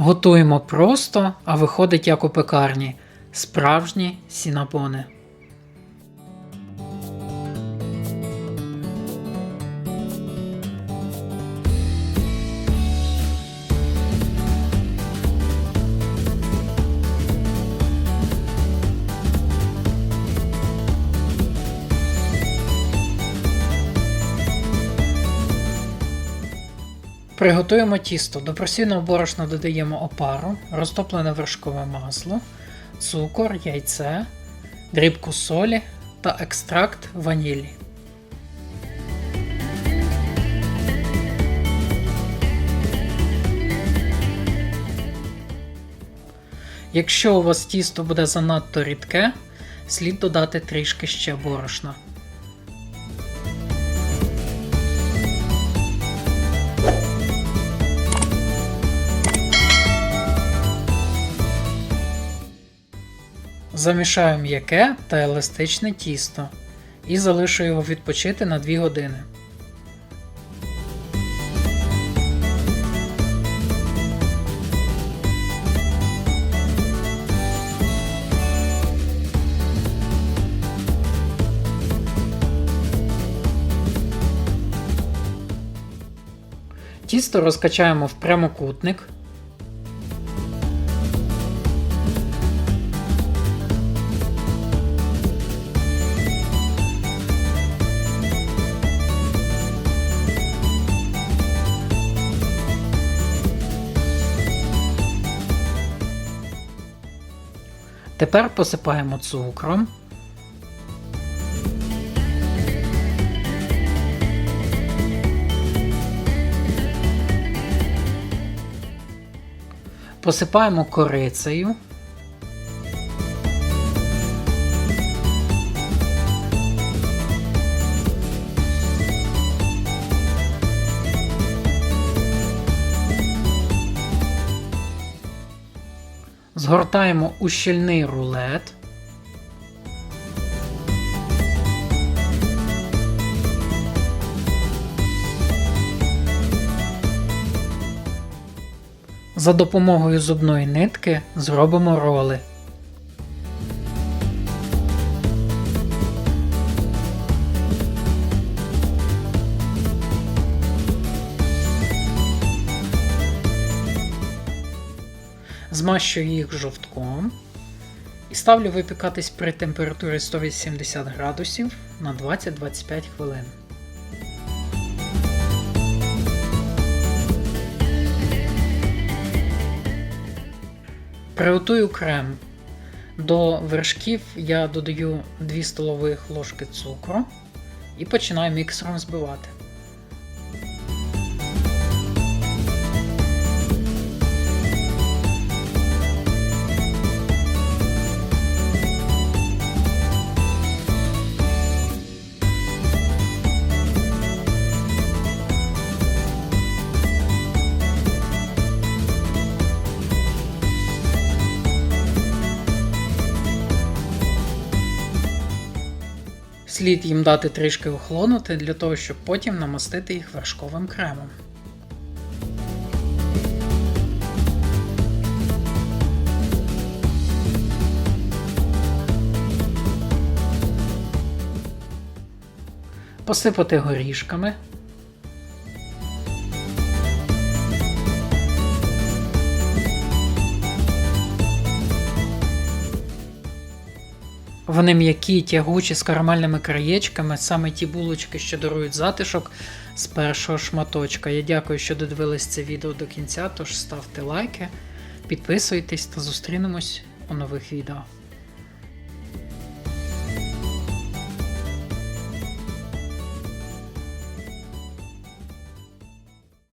Готуємо просто, а виходить як у пекарні. Справжні сінабони. Приготуємо тісто. До просійного борошна додаємо опару, розтоплене вершкове масло, цукор, яйце, дрібку солі та екстракт ванілі. Якщо у вас тісто буде занадто рідке, слід додати трішки ще борошна. Замішаю м'яке та еластичне тісто і залишу його відпочити на 2 години. Тісто розкачаємо в прямокутник. Тепер посипаємо цукром. Посипаємо корицею. Згортаємо у щільний рулет. За допомогою зубної нитки зробимо роли. Змащую їх жовтком і ставлю випікатись при температурі 180 градусів на 20-25 хвилин. Приготую крем. До вершків я додаю 2 столових ложки цукру і починаю міксером збивати. Слід їм дати трішки охолонути для того, щоб потім намастити їх вершковим кремом. Посипати горішками. Вони м'які, тягучі з карамельними краєчками, саме ті булочки, що дарують затишок з першого шматочка. Я дякую, що додивились це відео до кінця, тож ставте лайки, підписуйтесь та зустрінемось у нових відео.